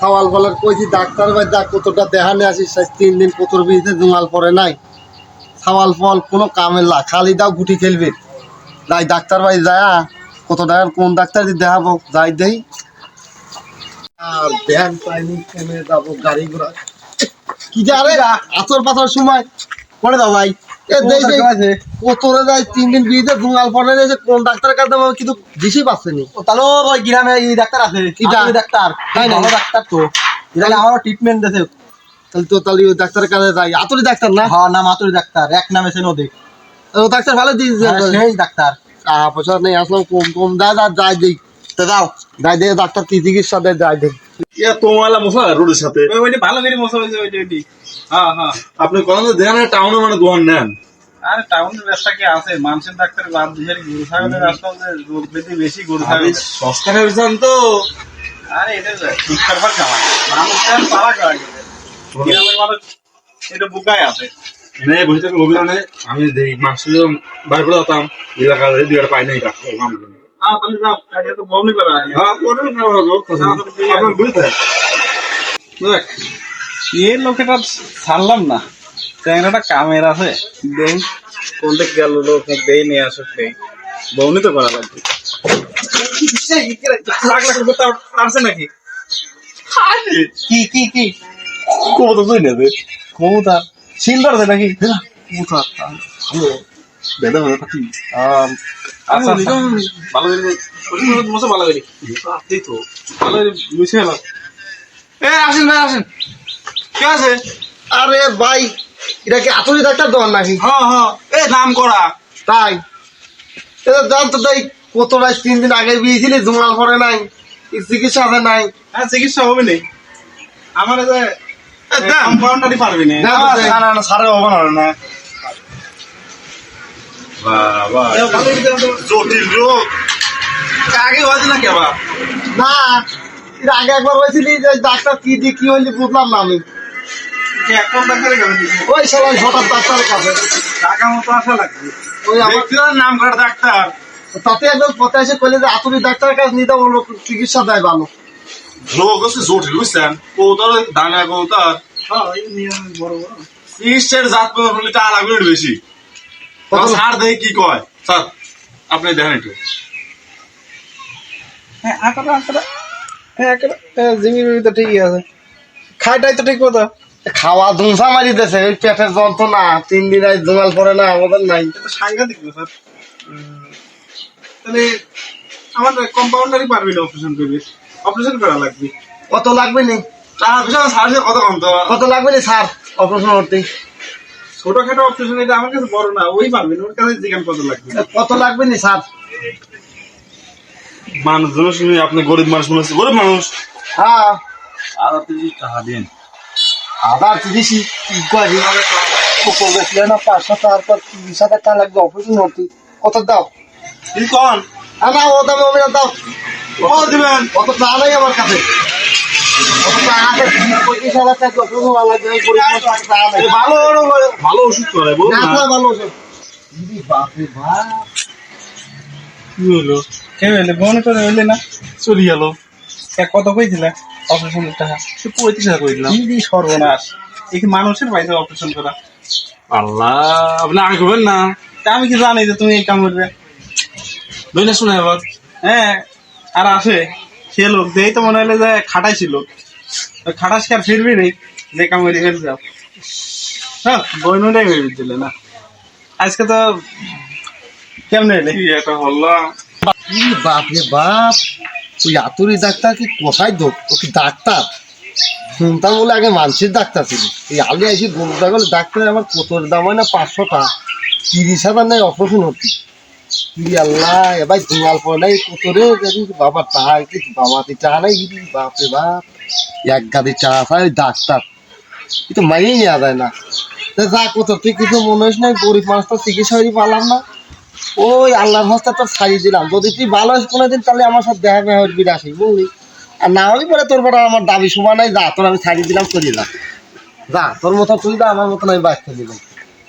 সওয়াল বলার কইছি, ডাক্তার ভাই যা কতটা দেখানে আসিস সেই তিন দিন কতর বিয়েতে জুমাল পরে নাই। সওয়াল ফল কোনো কামে লা খালি দাও গুটি খেলবে। যাই ডাক্তার ভাই যায় কত টাকার, কোন ডাক্তার দেখাবো যাই দেই। আর ধ্যান পাইনি থেমে যাব, গাড়ি ঘোড়া কি যা আরে আচর পাথর সময়। করে দাও ভাই। কতরে যায় তিন দিন বিয়েতে জুমাল পরে নাই কোন ডাক্তারের কাছে যাব কিন্তু দিশই পাচ্ছেনি তাহলে ওই গ্রামে এই ডাক্তার আছে ডাক্তার? তাই না? ডাক্তার তো। তাহলে আমারও ট্রিটমেন্ট তাহলে তো তাহলে ওই ডাক্তারের কাছে যাই আতরি ডাক্তার না? হ্যাঁ নাম আতুরি ডাক্তার। এক নামে সে নদী। ও ডাক্তার ভালো দিস সেই ডাক্তার। টাকা পয়সা নেই আসলাম কম কম দা দা যাই দেই। তো যাও। যাই দে ডাক্তার কি চিকিৎসা দেয় যাই দেই রোডের সাথে। ভালো করে মশা হয়েছে হ্যাঁ হ্যাঁ। আপনি কোন দেখেন টাউনে মানে দোকান নেন। আরে টাউনের ব্যবসা কি আছে? মানুষের ডাক্তার বাদ দিয়ে গরু ছাগলের রাস্তা রোগ ব্যাধি বেশি গরু ছাগল সস্তা ভেবেছেন তো। আরে এটা ঠিক করবার কামাই মানুষের পারা করা গেছে এটা বুকায় আছে। নে বসে অভিযানে আমি বার করে দিতাম এলাকার পাই নাই আনি হ্যাঁ এই লোকেটা ছাড়লাম না। ট্যাংরাটা কামের আছে। দেই কোনটা গেল লোক দেই নিয়ে আসো দেই। বমনি তো করা লাগবে। লাখ লাখ রুপে তার নাকি? কি কি কি? কত তুই নেবে? ক্ষমতা সিলভার আছে নাকি কোথা বেদা বেদা থাকি আচ্ছা আচ্ছা। ভালো মশা ভালো করে এই তো ভালো বুঝে গেল এ আসেন ভাই আসেন। কে আছে? আরে ভাই এটা কি আতরি ডাক্তার দোকান নাকি? হ্যাঁ হ্যাঁ। এ নাম করা। তাই? এটা জান তো তাই কত রাত তিন দিন আগে বিয়েছিলি জুমাল পরে নাই চিকিৎসা আছে নাই? হ্যাঁ চিকিৎসা হবে নি। আমার যে কম্পাউন্ডারই পারবি না, না না সারে হবে না। রোগ আগে না আগে একবার যে ডাক্তার কি দিয়ে বুঝলাম? ওই হঠাৎ মতো আসা ওই আমার ডাক্তার তাতে একদম পথে এসে কইলে যে আতুরি ডাক্তারের কাছে নিতে বলল চিকিৎসা দেয় ভালো রোগ হচ্ছে জটিল বুঝছেন কৌতার দানা কৌতার হ্যাঁ চিকিৎসার জাত টাকা বেশি স্যার দেখে কি কয়? স্যার আপনি দেখেন একটু। হ্যাঁ হ্যাঁ তো ঠিকই আছে। খাইটাই তো ঠিক কথা খাওয়া ধুমসা মারি দিতেছে ওই পেটের যন্ত্রণা তিন দিন আজ জুমাল পরে না আমাদের নাই। সাংঘাতিক তাহলে কম্পাউন্ডারই পারবি না অপারেশন করবি? অপারেশন করা লাগবে। কত লাগবে নি? কম তো? কত লাগবে নি স্যার? অপারেশন করতে। ছোটখাটো অপারেশন এটা আমার কাছে বড় না ওই পারবি না ওর কাছে জিজ্ঞাসা কত লাগবে? কত লাগবে নি স্যার? মানুষজন শুনে আপনি গরিব মানুষ মনে হচ্ছে গরিব মানুষ। হ্যাঁ। আর যদি টাকা দেন। আবার তিরিশি বেশলে না পাঁচশো তারপর তিরিশ হাজার টাকা লাগবে অপারেশন করতে। কত দাও? কি কন। না ও দামে আমি দাও। কত দিবেন? কত টাকা নাই আমার কাছে। কত টাকা ভালো ওষুধ করে কি হলো? কে হইলে বোন তো হইলে না। চলে গেল। কত কইছিল? সে পঁয়ত্রিশ টাকা কি সর্বনাশ। এই মানুষের বাড়িতে অপারেশন করা। আল্লাহ আপনি আগে করবেন না। তা আমি কি জানি যে তুমি এই কাম করবে দুই না শুনে এবার হ্যাঁ আর আসে। সে লোক যেই তো মনে হলো যে খাটাইছিল ওই খাটাস কি আর ফিরবি রে যে কাম করে ফেল যাও হ্যাঁ বইনুটাই ভেবে দিলে না। আজকে তো কেমনে এলে? কি একটা হল্লা। ইরি বাপরে বাপ ওই আতুরি ডাক্তার কি কোথায় দোক? ও কি ডাক্তার? শুনতাম বলে আগে মানুষের ডাক্তার ছিল। এই আগে এসে গরু ছাগল ডাক্তার আমার কত দাম হয় না পাঁচশো টাকা তিরিশ হাজার নাই অপারেশন হতি গরিব চিকিৎসা পারলাম না। ওই আল্লাহর হস্তে তো ছাড়িয়ে দিলাম। যদি তুই ভালো কোনোদিন, তাহলে আমার সাথে দেখা মেয়া হইবি আসি বুঝলি? আর না হলে পরে তোর বেটা আমার দাবি সমান নাই। যা, তোর আমি ছাড়িয়ে দিলাম, চলে যা। যা, তোর মতো তুই যা, আমার মতন আমি বাঁচতে দিলাম